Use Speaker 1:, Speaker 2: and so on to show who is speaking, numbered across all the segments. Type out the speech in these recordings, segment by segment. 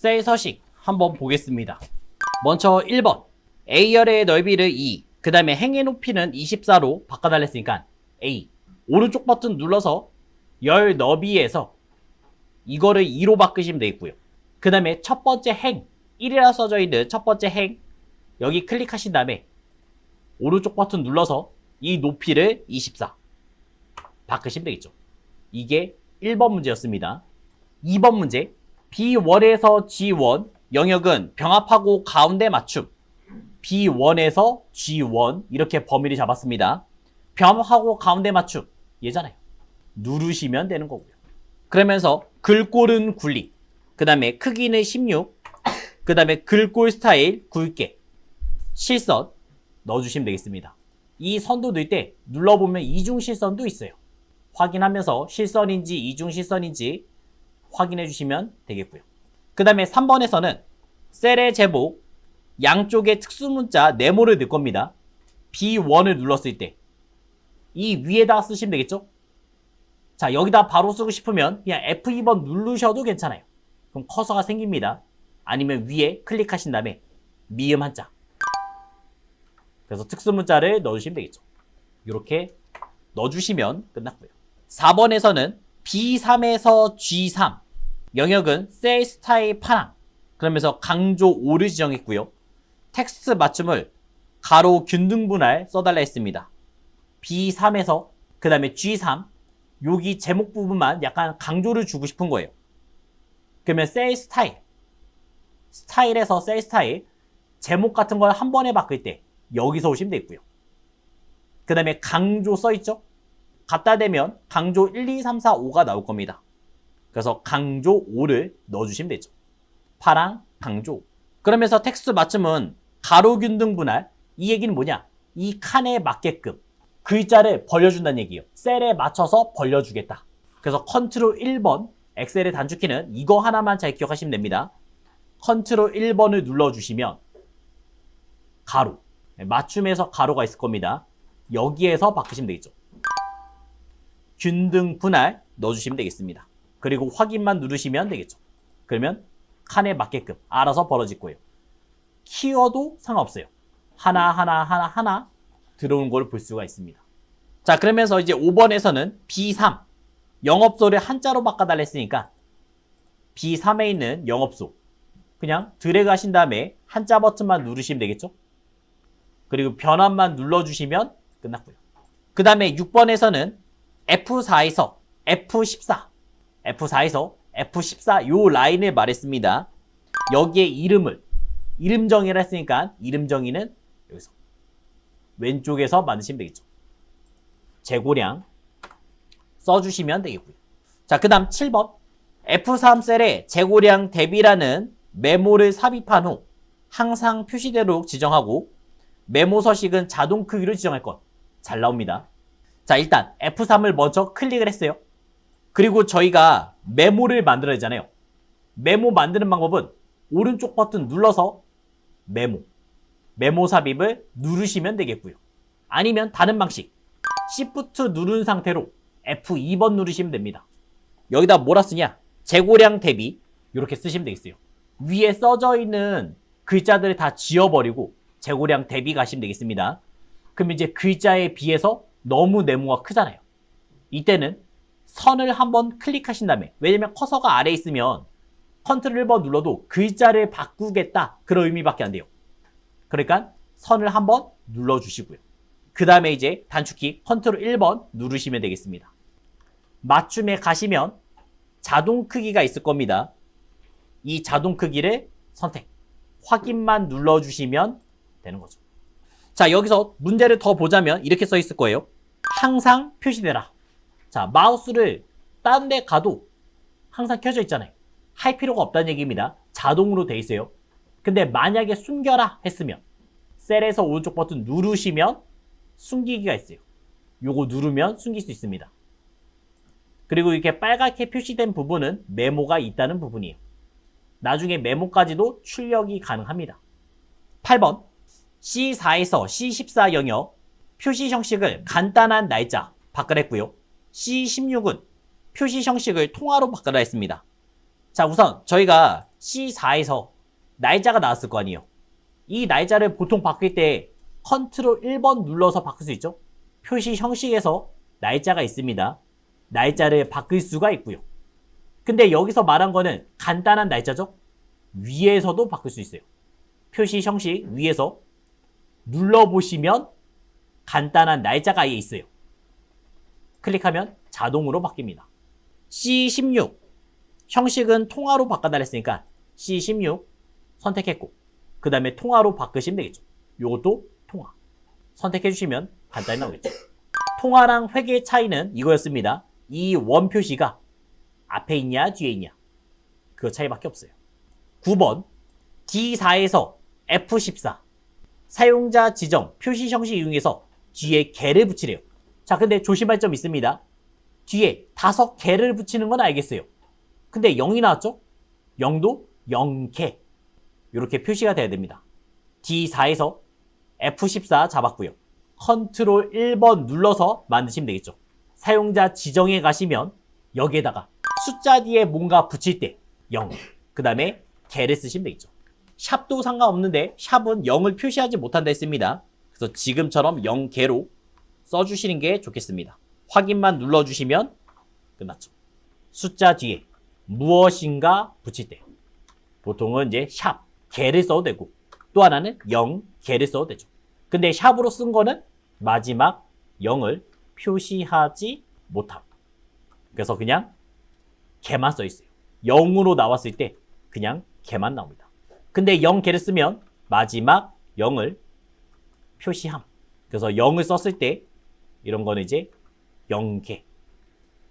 Speaker 1: 셀 서식 한번 보겠습니다. 먼저 1번 A열의 넓이를 2, 그 다음에 행의 높이는 24로 바꿔달랬으니까 A 오른쪽 버튼 눌러서 열 너비에서 이거를 2로 바꾸시면 되겠고요. 그 다음에 첫 번째 행 1이라 써져 있는 첫 번째 행 여기 클릭하신 다음에 오른쪽 버튼 눌러서 이 높이를 24 바꾸시면 되겠죠. 이게 1번 문제였습니다. 2번 문제 B1에서 G1 영역은 병합하고 가운데 맞춤 B1에서 G1 이렇게 범위를 잡았습니다. 병합하고 가운데 맞춤 얘잖아요. 누르시면 되는 거고요. 그러면서 글꼴은 굴리 그 다음에 크기는 16 그 다음에 글꼴 스타일 굵게 실선 넣어주시면 되겠습니다. 이 선도 넣을 때 눌러보면 이중 실선도 있어요. 확인하면서 실선인지 이중 실선인지 확인해 주시면 되겠고요. 그 다음에 3번에서는 셀의 제목 양쪽에 특수문자 네모를 넣을 겁니다. B1을 눌렀을 때 이 위에다가 쓰시면 되겠죠? 자 여기다 바로 쓰고 싶으면 그냥 F2번 누르셔도 괜찮아요. 그럼 커서가 생깁니다. 아니면 위에 클릭하신 다음에 미음 한자 그래서 특수문자를 넣어주시면 되겠죠. 이렇게 넣어주시면 끝났고요. 4번에서는 B3에서 G3 영역은 셀 스타일 파랑 그러면서 강조 5를 지정했고요. 텍스트 맞춤을 가로 균등 분할 써달라 했습니다. B3에서 그 다음에 G3 여기 제목 부분만 약간 강조를 주고 싶은 거예요. 그러면 셀 스타일 스타일에서 셀 스타일 제목 같은 걸 한 번에 바꿀 때 여기서 오시면 되고요. 그 다음에 강조 써있죠? 갖다 대면 강조 1, 2, 3, 4, 5가 나올 겁니다. 그래서 강조 5를 넣어주시면 되죠. 파랑, 강조. 그러면서 텍스트 맞춤은 가로 균등 분할. 이 얘기는 뭐냐? 이 칸에 맞게끔 글자를 벌려준다는 얘기예요. 셀에 맞춰서 벌려주겠다. 그래서 컨트롤 1번 엑셀의 단축키는 이거 하나만 잘 기억하시면 됩니다. 컨트롤 1번을 눌러주시면 가로 맞춤에서 가로가 있을 겁니다. 여기에서 바꾸시면 되겠죠. 균등 분할 넣어주시면 되겠습니다. 그리고 확인만 누르시면 되겠죠. 그러면 칸에 맞게끔 알아서 벌어질 거예요. 키워도 상관없어요. 하나 하나 하나 하나 들어오는 걸 볼 수가 있습니다. 자 그러면서 이제 5번에서는 B3 영업소를 한자로 바꿔달라 했으니까 B3에 있는 영업소 그냥 드래그 하신 다음에 한자 버튼만 누르시면 되겠죠. 그리고 변환만 눌러주시면 끝났고요. 그 다음에 6번에서는 F4에서 F14, F4에서 F14 요 라인을 말했습니다. 여기에 이름을 이름 정의를 했으니까 이름 정의는 여기서 왼쪽에서 만드시면 되겠죠. 재고량 써주시면 되겠고요. 자, 그 다음 7번 F3 셀에 재고량 대비라는 메모를 삽입한 후 항상 표시대로 지정하고 메모 서식은 자동 크기로 지정할 것. 잘 나옵니다. 자, 일단 F3을 먼저 클릭을 했어요. 그리고 저희가 메모를 만들어야 되잖아요. 메모 만드는 방법은 오른쪽 버튼 눌러서 메모. 메모 삽입을 누르시면 되겠고요. 아니면 다른 방식. Shift 누른 상태로 F2번 누르시면 됩니다. 여기다 뭐라 쓰냐? 재고량 대비 이렇게 쓰시면 되겠어요. 위에 써져 있는 글자들을 다 지워버리고 재고량 대비 가시면 되겠습니다. 그럼 이제 글자에 비해서 너무 네모가 크잖아요. 이때는 선을 한번 클릭하신 다음에 왜냐면 커서가 아래에 있으면 컨트롤 1번 눌러도 글자를 바꾸겠다 그런 의미밖에 안 돼요. 그러니까 선을 한번 눌러주시고요. 그 다음에 이제 단축키 컨트롤 1번 누르시면 되겠습니다. 맞춤에 가시면 자동 크기가 있을 겁니다. 이 자동 크기를 선택, 확인만 눌러주시면 되는 거죠. 자, 여기서 문제를 더 보자면 이렇게 써 있을 거예요. 항상 표시되라. 자, 마우스를 다른 데 가도 항상 켜져 있잖아요. 할 필요가 없다는 얘기입니다. 자동으로 돼 있어요. 근데 만약에 숨겨라 했으면 셀에서 오른쪽 버튼 누르시면 숨기기가 있어요. 요거 누르면 숨길 수 있습니다. 그리고 이렇게 빨갛게 표시된 부분은 메모가 있다는 부분이에요. 나중에 메모까지도 출력이 가능합니다. 8번 C4에서 C14 영역 표시 형식을 간단한 날짜 바꿔냈고요. C16은 표시 형식을 통화로 바꿔라 했습니다. 자, 우선 저희가 C4에서 날짜가 나왔을 거 아니에요. 이 날짜를 보통 바뀔 때 컨트롤 1번 눌러서 바꿀 수 있죠. 표시 형식에서 날짜가 있습니다. 날짜를 바꿀 수가 있고요. 근데 여기서 말한 거는 간단한 날짜죠. 위에서도 바꿀 수 있어요. 표시 형식 위에서 눌러보시면 간단한 날짜가 아예 있어요. 클릭하면 자동으로 바뀝니다. C16 형식은 통화로 바꿔달랬으니까 C16 선택했고 그 다음에 통화로 바꾸시면 되겠죠. 요것도 통화 선택해 주시면 간단히 나오겠죠. 통화랑 회계 차이는 이거였습니다. 이 원 표시가 앞에 있냐 뒤에 있냐 그 차이밖에 없어요. 9번 D4에서 F14 사용자 지정 표시 형식 이용해서 뒤에 개를 붙이래요. 자, 근데 조심할 점 있습니다. 뒤에 다섯 개를 붙이는 건 알겠어요. 근데 0이 나왔죠? 0도 0개. 이렇게 표시가 돼야 됩니다. D4에서 F14 잡았고요. 컨트롤 1번 눌러서 만드시면 되겠죠. 사용자 지정에 가시면 여기에다가 숫자 뒤에 뭔가 붙일 때 0. 그 다음에 개를 쓰시면 되겠죠. 샵도 상관없는데 샵은 0을 표시하지 못한다 했습니다. 그래서 지금처럼 0개로 써주시는 게 좋겠습니다. 확인만 눌러주시면 끝났죠. 숫자 뒤에 무엇인가 붙일 때 보통은 이제 샵 개를 써도 되고 또 하나는 0 개를 써도 되죠. 근데 샵으로 쓴 거는 마지막 0을 표시하지 못함. 그래서 그냥 개만 써 있어요. 0으로 나왔을 때 그냥 개만 나옵니다. 근데 0 개를 쓰면 마지막 0을 표시함. 그래서 0을 썼을 때 이런 거는 이제 0개.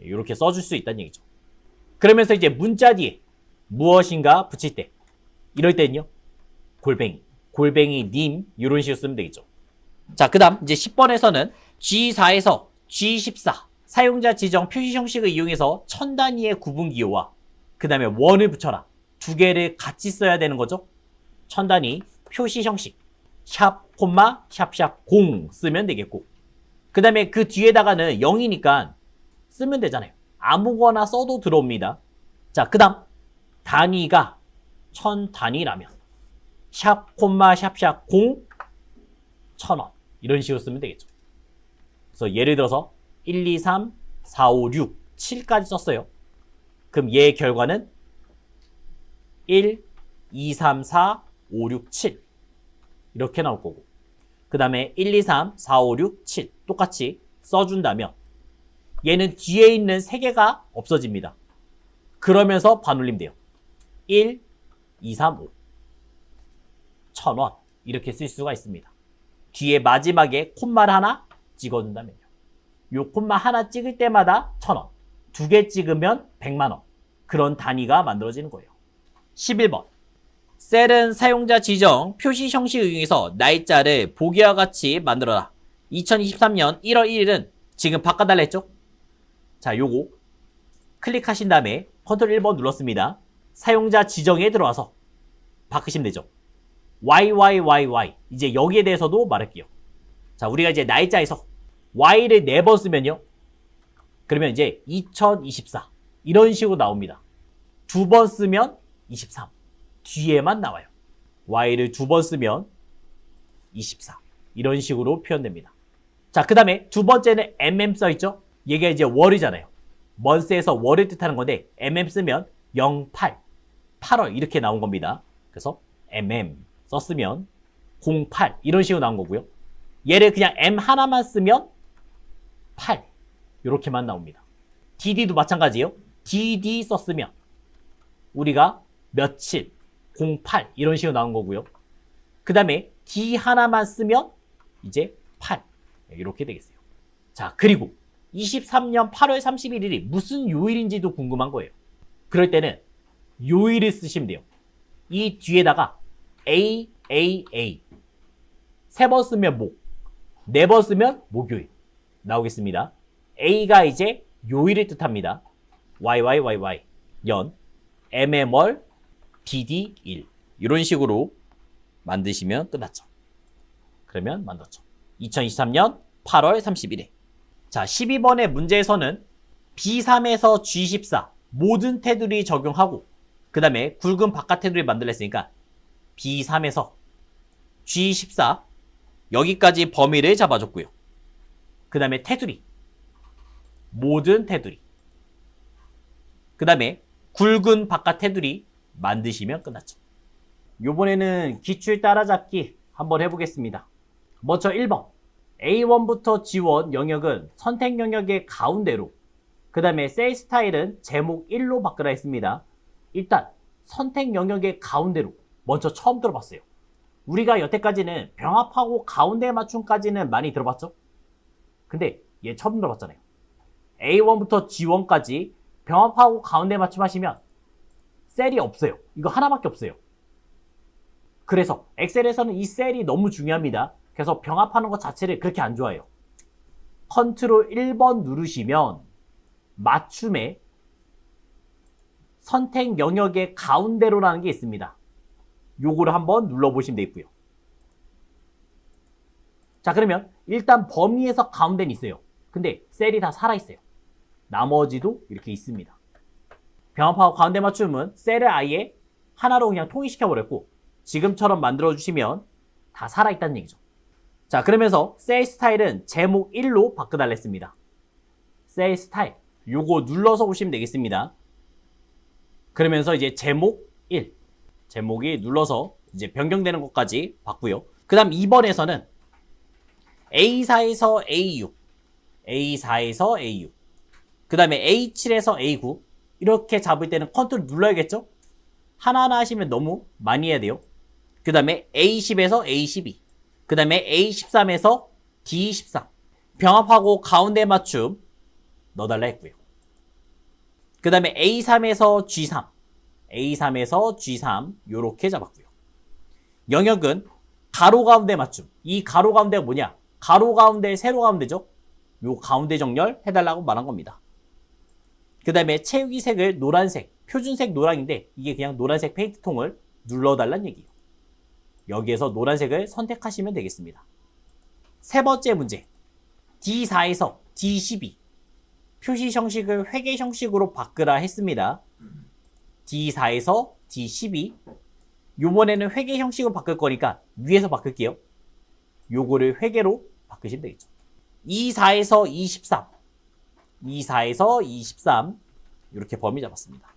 Speaker 1: 이렇게 써줄 수 있다는 얘기죠. 그러면서 이제 문자 뒤에 무엇인가 붙일 때 이럴 때는요. 골뱅이, 골뱅이 님 이런 식으로 쓰면 되겠죠. 자, 그 다음 이제 10번에서는 G4에서 G14 사용자 지정 표시 형식을 이용해서 천 단위의 구분 기호와 그 다음에 원을 붙여라. 두 개를 같이 써야 되는 거죠. 천 단위 표시 형식 샵, 콤마, 샵샵, 공 쓰면 되겠고 그 다음에 그 뒤에다가는 0이니까 쓰면 되잖아요. 아무거나 써도 들어옵니다. 자, 그 다음 단위가 천 단위라면 샵, 콤마, 샵샵, 공, 천원 이런 식으로 쓰면 되겠죠. 그래서 예를 들어서 1, 2, 3, 4, 5, 6, 7까지 썼어요. 그럼 얘 결과는 1, 2, 3, 4, 5, 6, 7 이렇게 나올 거고 그 다음에 1, 2, 3, 4, 5, 6, 7 똑같이 써준다면 얘는 뒤에 있는 3개가 없어집니다. 그러면서 반올림 돼요. 1, 2, 3, 5 천원 이렇게 쓸 수가 있습니다. 뒤에 마지막에 콤마를 하나 찍어준다면요. 요 콤마 하나 찍을 때마다 천원 두 개 찍으면 100만원 그런 단위가 만들어지는 거예요. 11번 셀은 사용자 지정 표시 형식 이용해서 날짜를 보기와 같이 만들어라. 2023년 1월 1일은 지금 바꿔달라 했죠? 자, 요거 클릭하신 다음에 컨트롤 1번 눌렀습니다. 사용자 지정에 들어와서 바꾸시면 되죠. YYYY 이제 여기에 대해서도 말할게요. 자, 우리가 이제 날짜에서 Y를 4번 쓰면요. 그러면 이제 2024 이런 식으로 나옵니다. 두 번 쓰면 23 뒤에만 나와요. Y를 두 번 쓰면 24 이런 식으로 표현됩니다. 자, 그 다음에 두 번째는 MM 써있죠? 얘가 이제 월이잖아요. 먼스에서 월을 뜻하는 건데 MM 쓰면 08, 8월 이렇게 나온 겁니다. 그래서 MM 썼으면 08 이런 식으로 나온 거고요. 얘를 그냥 M 하나만 쓰면 8 이렇게만 나옵니다. DD도 마찬가지예요. DD 썼으면 우리가 며칠 08 이런 식으로 나온 거고요. 그 다음에 D 하나만 쓰면 이제 8 이렇게 되겠어요. 자 그리고 23년 8월 31일이 무슨 요일인지도 궁금한 거예요. 그럴 때는 요일을 쓰시면 돼요. 이 뒤에다가 A, A, A 세 번 쓰면 목, 네 번 쓰면 목요일 나오겠습니다. A가 이제 요일을 뜻합니다. Y, Y, Y, Y 연, MM월, DD 1 이런 식으로 만드시면 끝났죠. 그러면 만들었죠. 2023년 8월 31일. 자, 12번의 문제에서는 B3에서 G14 모든 테두리 적용하고 그그 다음에 굵은 바깥 테두리 만들었으니까 B3에서 G14 여기까지 범위를 잡아줬고요. 그 다음에 테두리 모든 테두리 그 다음에 굵은 바깥 테두리 만드시면 끝났죠. 요번에는 기출 따라잡기 한번 해보겠습니다. 먼저 1번 A1부터 G1 영역은 선택 영역의 가운데로 그 다음에 셀 스타일은 제목 1로 바꾸라 했습니다. 일단 선택 영역의 가운데로 먼저 처음 들어봤어요. 우리가 여태까지는 병합하고 가운데 맞춤까지는 많이 들어봤죠? 근데 얘 처음 들어봤잖아요. A1부터 G1까지 병합하고 가운데 맞춤 하시면 셀이 없어요. 이거 하나밖에 없어요. 그래서 엑셀에서는 이 셀이 너무 중요합니다. 그래서 병합하는 것 자체를 그렇게 안 좋아해요. 컨트롤 1번 누르시면 맞춤에 선택 영역의 가운데로라는 게 있습니다. 요거를 한번 눌러보시면 되겠고요. 자 그러면 일단 범위에서 가운데는 있어요. 근데 셀이 다 살아있어요. 나머지도 이렇게 있습니다. 병합하고 가운데 맞춤은 셀을 아예 하나로 그냥 통일시켜버렸고 지금처럼 만들어주시면 다 살아있다는 얘기죠. 자 그러면서 셀 스타일은 제목 1로 바꿔달랬습니다. 셀 스타일 요거 눌러서 보시면 되겠습니다. 그러면서 이제 제목 1 제목이 눌러서 이제 변경되는 것까지 봤고요. 그 다음 2번에서는 A4에서 A6 A4에서 A6 그 다음에 A7에서 A9 이렇게 잡을 때는 컨트롤 눌러야겠죠? 하나하나 하시면 너무 많이 해야 돼요. 그 다음에 A10에서 A12 그 다음에 A13에서 D13 병합하고 가운데 맞춤 넣어달라 했고요. 그 다음에 A3에서 G3 A3에서 G3 요렇게 잡았고요. 영역은 가로 가운데 맞춤 이 가로 가운데가 뭐냐 가로 가운데 세로 가운데죠 요 가운데 정렬 해달라고 말한 겁니다. 그 다음에 채우기 색을 노란색 표준색 노랑인데 이게 그냥 노란색 페인트 통을 눌러달란 얘기예요. 여기에서 노란색을 선택하시면 되겠습니다. 세 번째 문제 D4에서 D12 표시 형식을 회계 형식으로 바꾸라 했습니다. D4에서 D12 요번에는 회계 형식으로 바꿀 거니까 위에서 바꿀게요. 요거를 회계로 바꾸시면 되겠죠. 24에서 23 24에서 23 이렇게 범위 잡았습니다.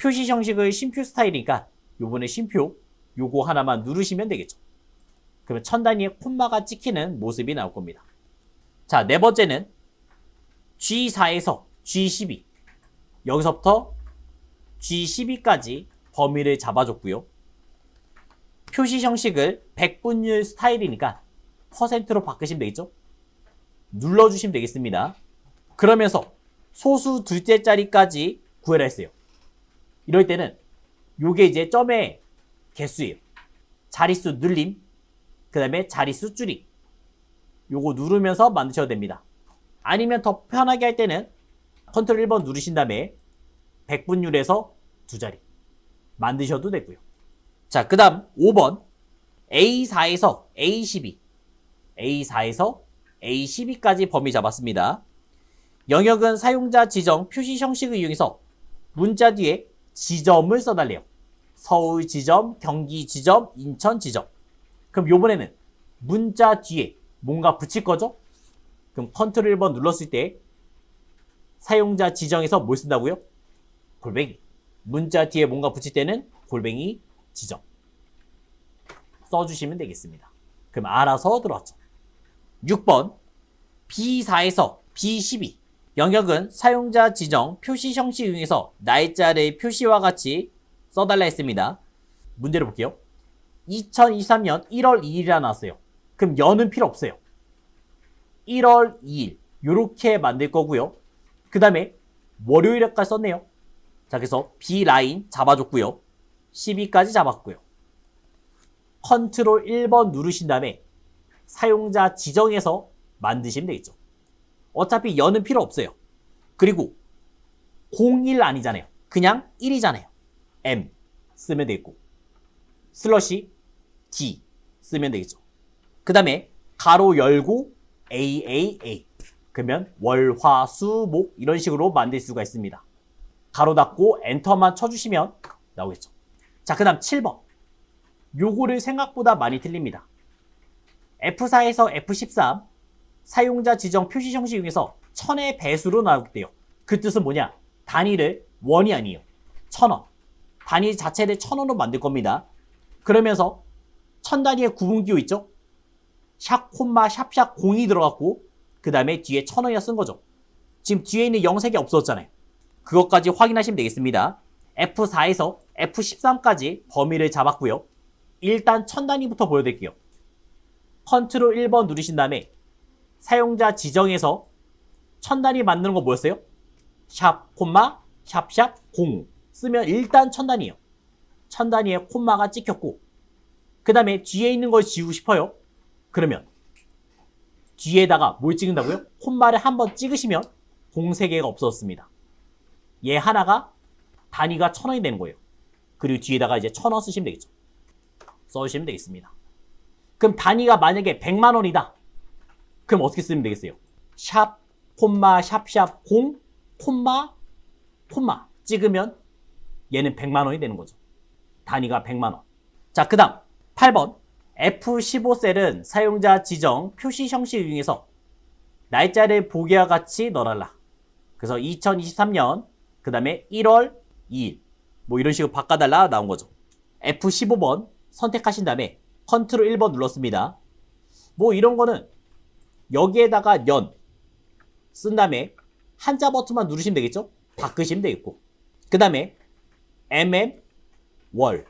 Speaker 1: 표시 형식을 심표 스타일이니까 요번에 심표 요거 하나만 누르시면 되겠죠. 그러면 천 단위의 콤마가 찍히는 모습이 나올 겁니다. 자, 네 번째는 G4에서 G12 여기서부터 G12까지 범위를 잡아줬고요. 표시 형식을 백분율 스타일이니까 퍼센트로 바꾸시면 되겠죠? 눌러주시면 되겠습니다. 그러면서 소수 둘째 자리까지 구해라 했어요. 이럴 때는 요게 이제 점의 개수예요. 자릿수 늘림, 그 다음에 자릿수 줄임. 요거 누르면서 만드셔도 됩니다. 아니면 더 편하게 할 때는 컨트롤 1번 누르신 다음에 백분율에서 두 자리 만드셔도 되고요. 자, 그 다음 5번 A4에서 A12 A4에서 A12까지 범위 잡았습니다. 영역은 사용자 지정 표시 형식을 이용해서 문자 뒤에 지점을 써달래요. 서울 지점, 경기 지점, 인천 지점. 그럼 요번에는 문자 뒤에 뭔가 붙일 거죠? 그럼 컨트롤 1번 눌렀을 때 사용자 지정에서 뭘 쓴다고요? 골뱅이. 문자 뒤에 뭔가 붙일 때는 골뱅이 지정. 써주시면 되겠습니다. 그럼 알아서 들어왔죠. 6번 B4에서 B12 영역은 사용자 지정 표시 형식 이용해서 날짜를 표시와 같이 써달라 했습니다. 문제를 볼게요. 2023년 1월 2일이라 나왔어요. 그럼 연은 필요 없어요. 1월 2일 이렇게 만들 거고요. 그 다음에 월요일까지 썼네요. 자 그래서 B 라인 잡아줬고요. 12까지 잡았고요. 컨트롤 1번 누르신 다음에 사용자 지정해서 만드시면 되겠죠. 어차피 연은 필요 없어요. 그리고 01 아니잖아요. 그냥 1이잖아요. M 쓰면 되겠고 슬러시 D 쓰면 되겠죠. 그 다음에 가로 열고 AAA 그러면 월, 화, 수, 목 이런 식으로 만들 수가 있습니다. 가로 닫고 엔터만 쳐주시면 나오겠죠. 자, 그 다음 7번. 요거를 생각보다 많이 틀립니다. F4에서 F13 사용자 지정 표시 형식 중에서 천의 배수로 나오게돼요. 그 뜻은 뭐냐? 단위를 원이 아니에요. 천 원. 단위 자체를 천 원으로 만들 겁니다. 그러면서 천 단위의 구분기호 있죠? 샵, 콤마, 샵샵, 공이 들어갔고 그 다음에 뒤에 천 원이나 쓴 거죠. 지금 뒤에 있는 영색이 없어졌잖아요. 그것까지 확인하시면 되겠습니다. F4에서 F13까지 범위를 잡았고요. 일단 천 단위부터 보여드릴게요. 컨트롤 1번 누르신 다음에 사용자 지정에서 천 단위 만드는 거 뭐였어요? 샵, 콤마, 샵샵, 공 쓰면 일단 천 단위예요. 천 단위에 콤마가 찍혔고 그 다음에 뒤에 있는 걸 지우고 싶어요. 그러면 뒤에다가 뭘 찍는다고요? 콤마를 한번 찍으시면 공 3개가 없어졌습니다. 얘 하나가 단위가 천 원이 되는 거예요. 그리고 뒤에다가 이제 천 원 쓰시면 되겠죠. 써주시면 되겠습니다. 그럼 단위가 만약에 100만 원이다. 그럼 어떻게 쓰면 되겠어요? 샵, 콤마, 샵샵, 공, 콤마, 콤마 찍으면 얘는 100만 원이 되는 거죠. 단위가 100만 원. 자, 그 다음 8번 F15셀은 사용자 지정 표시 형식 중에서 날짜를 보기와 같이 넣어달라. 그래서 2023년 그 다음에 1월 2일 뭐 이런 식으로 바꿔달라 나온 거죠. F15번 선택하신 다음에 컨트롤 1번 눌렀습니다. 뭐 이런 거는 여기에다가 연 쓴 다음에 한자 버튼만 누르시면 되겠죠? 바꾸시면 되겠고 그 다음에 mm 월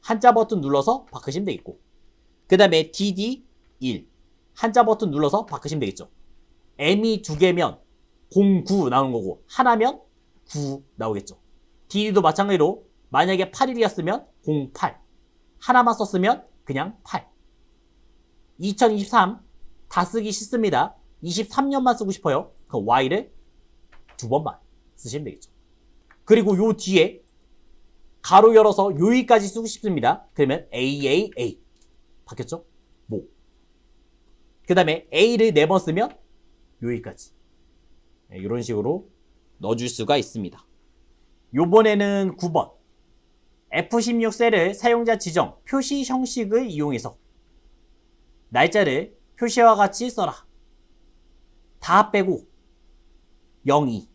Speaker 1: 한자 버튼 눌러서 바꾸시면 되겠고 그 다음에 dd 1 한자 버튼 눌러서 바꾸시면 되겠죠. m이 두 개면 09 나오는 거고 하나면 9 나오겠죠. dd도 마찬가지로 만약에 8일이었으면 08 하나만 썼으면 그냥 8 2023 다 쓰기 싫습니다. 23년만 쓰고 싶어요. 그 y를 두 번만 쓰시면 되겠죠. 그리고 요 뒤에 가로 열어서 여기까지 쓰고 싶습니다. 그러면 AAA 바뀌었죠? 뭐. 그 다음에 A를 네 번 쓰면 네, 이런 식으로 넣어줄 수가 있습니다. 요번에는 9번 F16 셀을 사용자 지정 표시 형식을 이용해서 날짜를 표시와 같이 써라. 다 빼고 02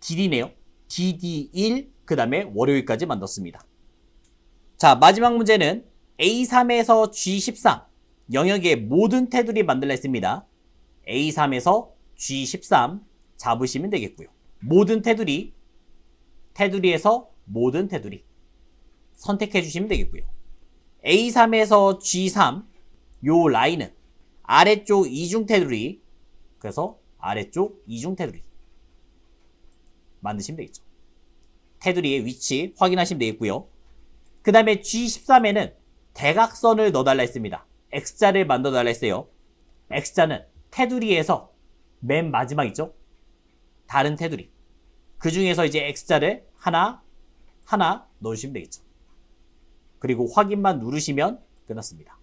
Speaker 1: DD네요. DD1 그 다음에 월요일까지 만들었습니다. 자 마지막 문제는 A3에서 G13 영역의 모든 테두리 만들라 했습니다. A3에서 G13 잡으시면 되겠고요. 모든 테두리 테두리에서 모든 테두리 선택해 주시면 되겠고요. A3에서 G3 요 라인은 아래쪽 이중 테두리 그래서 아래쪽 이중 테두리 만드시면 되겠죠. 테두리의 위치 확인하시면 되겠고요. 그 다음에 G13에는 대각선을 넣어달라 했습니다. X자를 만들어달라 했어요. X자는 테두리에서 맨 마지막 있죠? 다른 테두리. 그 중에서 이제 X자를 하나, 하나 넣으시면 되겠죠. 그리고 확인만 누르시면 끝났습니다.